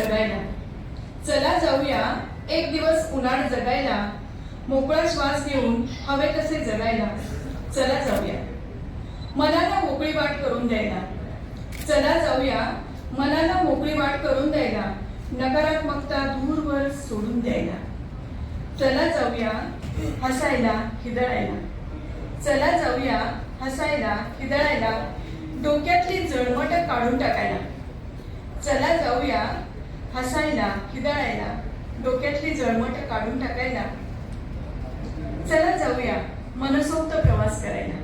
जगायला. चला जाऊया एक दिवस उन्हाळ जगायला. मोकळा श्वास घेऊन हवे तसे जगायला. चला जाऊया. मनाला मोकळी वाट करून द्यायला. चला जाऊया मनाला मोकळी वाट करून द्यायला. नकारात्मकता दूरवर सोडून द्यायला. चला जाऊया हसायला हिदळायला. चला जाऊया हसायला हिदळायला. डोक्यातली जळमट काढून टाकायला. चला जाऊया हसायला हिदळायला डोक्यातली जळमट काढून टाकायला. चला जाऊया मनसोक्त प्रवास करायला.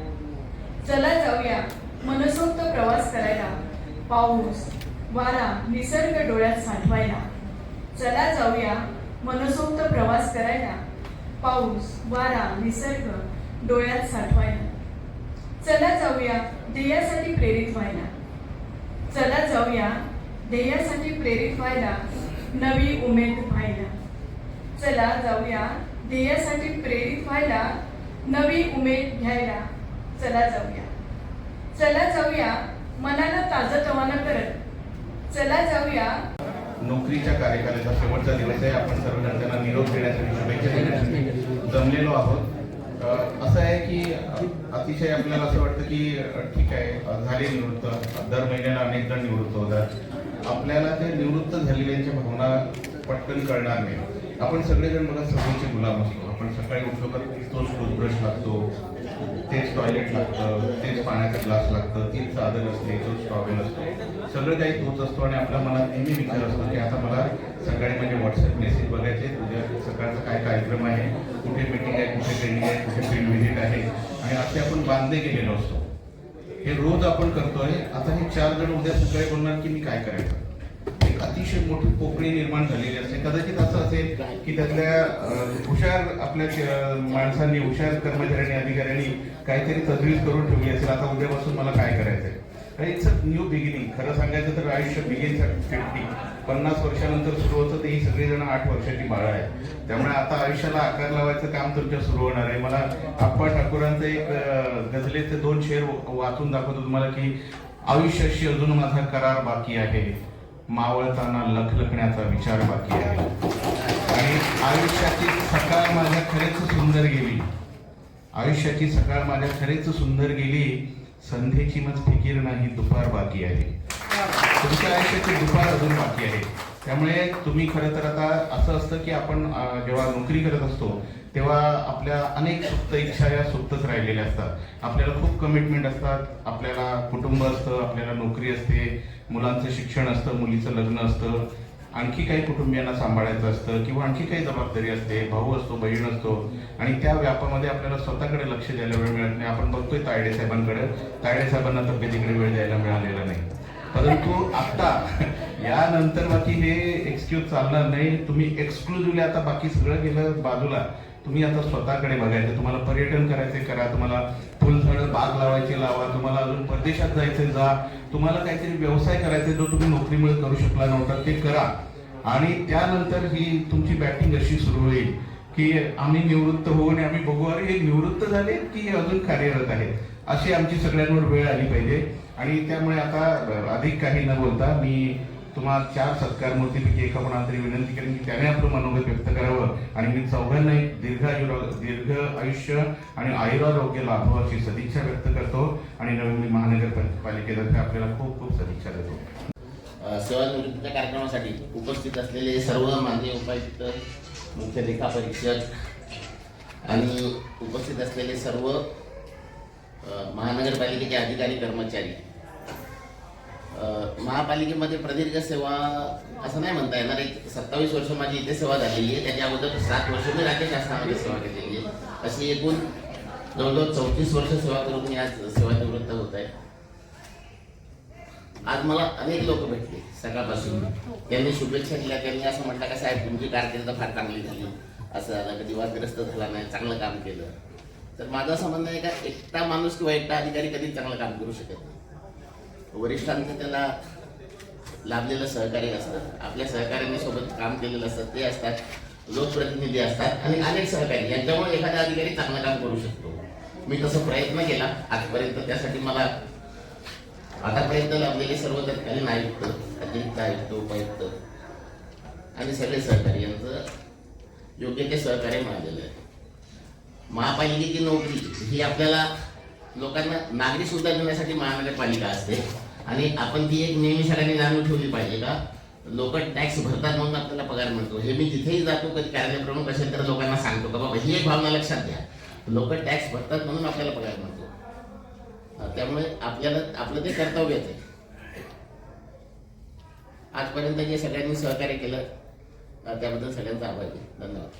चला जाऊया मनसोक्त प्रवास करायला. पाऊस वारा निसर्ग डोळ्यात साठवायला. चला जाऊया मनसोक्त प्रवास करायला. पाऊस वारा निसर्ग डोळ्यात साठवायला. चला जाऊया ध्येयासाठी प्रेरित व्हायला. चला जाऊया ध्येयासाठी प्रेरित व्हायला नवी उमेद व्हायला. चला जाऊया ध्येयासाठी प्रेरित व्हायला नवी उमेद घ्यायला. चला जाऊया. चला जाऊया मनाला ताजतवानं करत. चला जाऊया. नोकरीच्या कार्यकालाचा शेवटचा दिवस आहे. आपण सर्वजण त्यांना निरोप देण्यासाठी शुभेच्छा देण्यासाठी जमलेलो आहोत. असं आहे की अतिशय आपल्याला असं वाटतं की ठीक आहे झाले निवृत्त. दर महिन्याला अनेक जण निवृत्त होतात. आपल्याला ते निवृत्त झालेल्यांच्या भावना पटकन कळणार नाही. आपण सगळेजण बघा सवयीचे गुलाम असतो. आपण सकाळी उठलो तर तोच टूथब्रश लागतो तेच टॉयलेट लागतं तेच पाण्याचा ग्लास लागतं तीच चादर असते तोच टॉवेल असतो. सगळं काही तोच असतो आणि आपल्या मनात नेहमी विचार असतो की आता मला सकाळी म्हणजे व्हॉट्सअप मेसेज बघायचे उद्या सकाळचा काय कार्यक्रम आहे? कुठे मीटिंग आहे? कुठे ट्रेनिंग आहे? कुठे फील्ड व्हिजिट आहे? आणि असे आपण बांधले गेलेलो असतो. हे रोज आपण करतोय. आता हे चार जण उद्या सकाळी बोलणार की मी काय करायचं? अतिशय मोठी पोकळी निर्माण झालेली असते. कदाचित असं असेल की त्यातल्या हुशार आपल्या माणसांनी हुशार कर्मचाऱ्यांनी अधिकाऱ्यांनी काहीतरी तजवीज करून ठेवली असेल. आता उद्यापासून मला काय करायचंय? इट्स अ न्यू बिगिनिंग खरं सांगायचं तर आयुष्य बिगिन फिफ्टी पन्नास वर्षानंतर सुरू होतं ते ही सगळेजण आठ वर्षाची बाळ आहे त्यामुळे आता आयुष्याला आकार लावायचं काम तुमच्या सुरू होणार आहे. मला आप्पा ठाकूरांचं एक गझलेचे दोन शेर वाचून दाखवतो तुम्हाला की आयुष्याशी अजून माझा करार बाकी आहे. मावळताना लखलखण्याचा विचार बाकी आहे. आणि आयुष्याची सकाळ माझ्या खरेच सुंदर गेली. आयुष्याची सकाळ माझ्या खरेच सुंदर गेली संध्येची मग फिकीर नाही दुपार बाकी आहे. तुमच्या आयुष्याची दुपार अजून बाकी आहे. त्यामुळे तुम्ही खरं तर आता असं असतं की आपण जेव्हा नोकरी करत असतो तेव्हा आपल्या अनेक सुप्त इच्छा या सुप्तच राहिलेल्या असतात. आपल्याला खूप कमिटमेंट असतात. आपल्याला कुटुंब असतं आपल्याला नोकरी असते मुलांचं शिक्षण असतं मुलीचं लग्न असतं. आणखी काही कुटुंबियांना सांभाळायचं असतं किंवा आणखी काही जबाबदारी असते. भाऊ असतो बहीण असतो. आणि त्या व्यापामध्ये आपल्याला स्वतःकडे लक्ष द्यायला वेळ मिळत नाही. आपण बघतोय तायडे साहेबांकडे. तायडे साहेबांना तब्येतीकडे वेळ द्यायला मिळालेला नाही. परंतु आता यानंतर बाकी हे एक्सक्यूज चालणार नाही. तुम्ही एक्सक्लुझिव्हली आता बाकी सगळं गेलं बाजूला. तुम्ही आता स्वतःकडे बघायचं. तुम्हाला पर्यटन करायचे करा. तुम्हाला फुलझाडं बाग लावायचे लावा. तुम्हाला अजून परदेशात जायचे जा. तुम्हाला काहीतरी व्यवसाय करायचे जो तुम्ही नोकरीमुळे करू शकला नव्हता ते करा. आणि त्यानंतर ही तुमची बॅटिंग अशी सुरू होईल की आम्ही निवृत्त होऊ आणि आम्ही बघू अरे हे निवृत्त झाले की हे अजून कार्यरत आहेत? अशी आमची सगळ्यांवर वेळ आली पाहिजे. आणि त्यामुळे आता अधिक काही न बोलता मी तुम्हाला चार सत्कार मूर्तीपैकी एका कोणाला तरी विनंती करेन की त्याने आपलं मनोगत व्यक्त करावं. आणि मी चौघांना एक दीर्घ आयुरा दीर्घ आयुष्य आणि आयुरारोग्य लाभो अशी सदिच्छा व्यक्त करतो. आणि नवी महानगरपालिकेतर्फे आपल्याला खूप खूप सदिच्छा देतो. सेवानिवृत्तीच्या कार्यक्रमासाठी उपस्थित असलेले सर्व माननीय उपायुक्त मुख्य लेखा परीक्षक आणि उपस्थित असलेले सर्व महानगरपालिकेचे अधिकारी कर्मचारी महापालिकेमध्ये प्रदीर्घ सेवा असं नाही म्हणता येणार. एक सत्तावीस वर्ष माझी इथे सेवा झालेली आहे. त्याच्या अगोदर सात वर्ष मी राज्य शासनामध्ये सेवा केलेली आहे. अशी एकूण जवळजवळ चौतीस वर्ष सेवा करून मी आज सेवानिवृत्त होत आहे. आज मला अनेक लोक भेटले सकाळपासून. त्यांनी शुभेच्छा दिल्या. त्यांनी असं म्हटलं का साहेब तुमची कारकिर्द फार चांगली झाली. असं झालं कधी वादग्रस्त झाला नाही चांगलं काम केलं. तर माझं असं म्हणणं आहे का एकटा माणूस किंवा एकटा अधिकारी कधीच चांगलं काम करू शकत नाही. वरिष्ठांचं त्याला लाभलेलं सहकार्य असतं. आपल्या सहकार्याने सोबत काम केलेलं असतं ते असतात लोकप्रतिनिधी असतात आणि अनेक सहकारी. यांच्यामुळे एखादा अधिकारी चांगलं काम करू शकतो. मी तसं प्रयत्न केला. आजपर्यंत त्यासाठी मला आतापर्यंत लाभलेले सर्व तत्कालीन आयुक्त अतिरिक्त आयुक्त उपायुक्त आणि सगळे सहकारी यांचं योग्य ते सहकार्य मिळालेलं आहे. महापालिकेची नोकरी ही आपल्याला लोकांना नागरिक सुद्धा घेण्यासाठी महानगरपालिका असते. आणि आपण ती एक नेहमी सगळ्यांनी जाणून ठेवली पाहिजे का लोक टॅक्स भरतात म्हणून आपल्याला पगार मिळतो. हे मी तिथेही जातो कधी कार्यप्रमुख असेल तर लोकांना सांगतो का बाबा ही एक भावना लक्षात घ्या. लोक टॅक्स भरतात म्हणून आपल्याला पगार मिळतो. त्यामुळे आपल्याला आपलं ते कर्तव्यच आहे. आजपर्यंत जे सगळ्यांनी सहकार्य केलं. त्याबद्दल सगळ्यांचा आभार आहे. धन्यवाद.